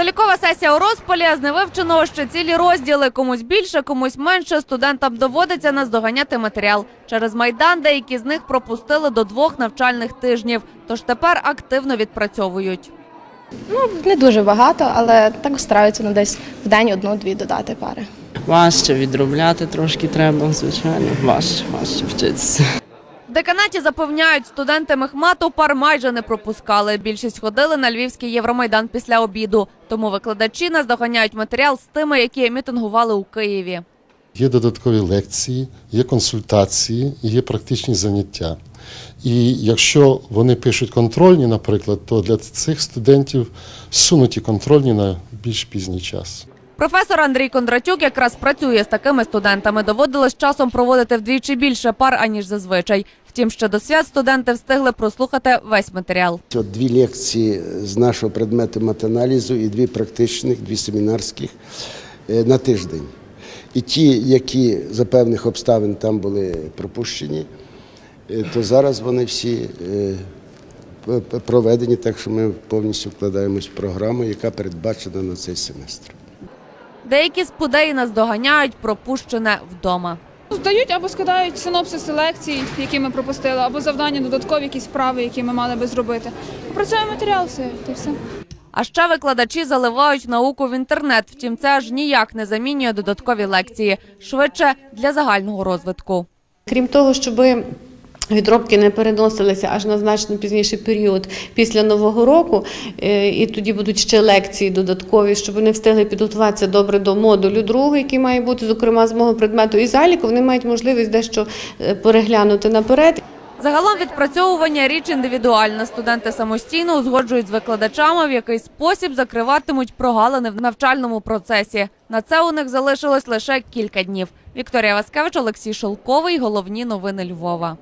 Залікова сесія у розпалі, з невивченого ще цілі розділи. Комусь більше, комусь менше. Студентам доводиться наздоганяти матеріал. Через майдан деякі з них пропустили до двох навчальних тижнів. Тож тепер активно відпрацьовують. Ну, не дуже багато, але так стараються на десь в день одну-дві додати пари. Важче відробляти трошки треба, звичайно. Важче, важче вчитися. В деканаті запевняють, студенти мехмату пар майже не пропускали. Більшість ходили на львівський Євромайдан після обіду. Тому викладачі наздоганяють матеріал з тими, які мітингували у Києві. Є додаткові лекції, є консультації, є практичні заняття. І якщо вони пишуть контрольні, наприклад, то для цих студентів сунуті контрольні на більш пізній час. Професор Андрій Кондратюк якраз працює з такими студентами. Доводилось часом проводити вдвічі більше пар, аніж зазвичай. Втім, ще до свят студенти встигли прослухати весь матеріал. От дві лекції з нашого предмету матаналізу і дві практичних, дві семінарських е, на тиждень. І ті, які за певних обставин там були пропущені, е, то зараз вони всі е, проведені, так що ми повністю вкладаємось в програму, яка передбачена на цей семестр. Деякі з пудей наздоганяють пропущене вдома. Здають або складають синопсиси лекцій, які ми пропустили, або завдання додаткові якісь справи, які ми мали би зробити. Опрацюємо матеріал, все, та все. А ще викладачі заливають науку в інтернет. Втім, це аж ніяк не замінює додаткові лекції, швидше для загального розвитку. Крім того, щоб відробки не переносилися аж на значно пізніший період після Нового року, е, і тоді будуть ще лекції додаткові, щоб вони встигли підготуватися добре до модулю другого, який має бути, зокрема, з мого предмету і заліку, вони мають можливість дещо е, переглянути наперед. Загалом відпрацьовування річ індивідуальна. Студенти самостійно узгоджують з викладачами, в який спосіб закриватимуть прогалини в навчальному процесі. На це у них залишилось лише кілька днів. Вікторія Васкевич, Олексій Шелковий. Головні новини Львова.